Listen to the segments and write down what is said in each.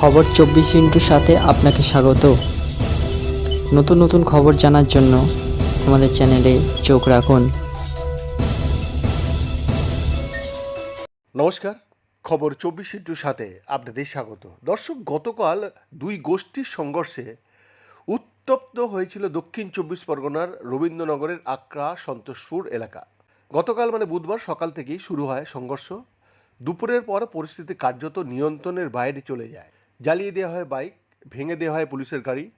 খবর চব্বিশ ইন্টুর সাথে আপনাকে স্বাগত। নতুন নতুন খবর জানার জন্য আমাদের চ্যানেলে চোখ রাখুন। নমস্কার, খবর চব্বিশ ইন্টুর সাথে আপনাদের স্বাগত। দর্শক, গতকাল দুই গোষ্ঠীর সংঘর্ষে উত্তপ্ত হয়েছিল দক্ষিণ চব্বিশ পরগনার রবীন্দ্রনগরের আকরা সন্তোষপুর এলাকা। গতকাল মানে বুধবার সকাল থেকেই শুরু হয় সংঘর্ষ। দুপুরের পর পরিস্থিতি কার্যত নিয়ন্ত্রণের বাইরে চলে যায়। জ্বালিয়ে দেওয়া হয় বাইক, ভেঙে দেওয়া হয় পুলিশের গাড়ি।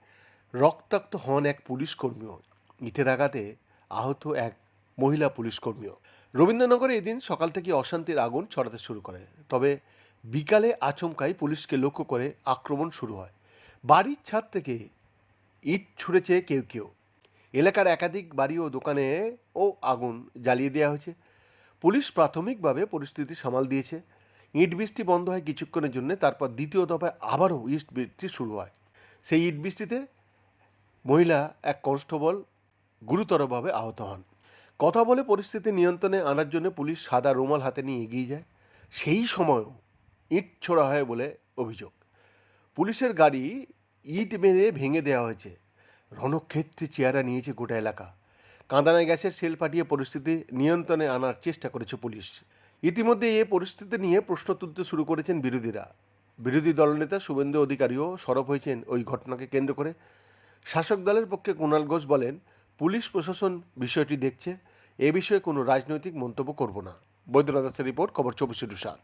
রক্তাক্ত হন এক পুলিশ কর্মীও। ইটের আঘাতে আহত এক মহিলা পুলিশ কর্মীও। রবীন্দ্রনগরে এদিন সকাল থেকে অশান্তির আগুন ছড়াতে শুরু করে। তবে বিকালে আচমকাই পুলিশকে লক্ষ্য করে আক্রমণ শুরু হয়। বাড়ির ছাদ থেকে ইট ছুঁড়েছে কেউ কেউ। এলাকার একাধিক বাড়ি ও দোকানে ও আগুন জ্বালিয়ে দেওয়া হয়েছে। পুলিশ প্রাথমিকভাবে পরিস্থিতি সামাল দিয়েছে। ইট বৃষ্টি বন্ধ হয় কিছুক্ষণের জন্য, তারপর দ্বিতীয় দফায় আবারও ইট বৃষ্টি শুরু হয়। সেই ইট বৃষ্টিতে মহিলা এক কনস্টেবল গুরুতরভাবে আহত হন। কথা বলে পরিস্থিতি নিয়ন্ত্রণে আনার জন্য পুলিশ সাদা রুমাল হাতে নিয়ে এগিয়ে যায়। সেই সময়ও ইট ছোড়া হয় বলে অভিযোগ। পুলিশের গাড়ি ইট মেরে ভেঙে দেওয়া হয়েছে। রণক্ষেত্রে চেয়ারা নিয়েছে গোটা এলাকা। কাঁদানে গ্যাসের সেল পাঠিয়ে পরিস্থিতি নিয়ন্ত্রণে আনার চেষ্টা করেছে পুলিশ। ইতিমধ্যে এ পরিস্থিতি নিয়ে প্রশ্ন তুলতে শুরু করেছেন বিরোধীরা। বিরোধী দলনেতা শুভেন্দু অধিকারীও সরব হয়েছেন ওই ঘটনাকে কেন্দ্র করে। শাসক দলের পক্ষে কুণাল ঘোষ বলেন, পুলিশ প্রশাসন বিষয়টি দেখছে, এ বিষয়ে কোনো রাজনৈতিক মন্তব্য করব না। বৈদ্যনাথ রিপোর্ট, খবর চব্বিশে সাত।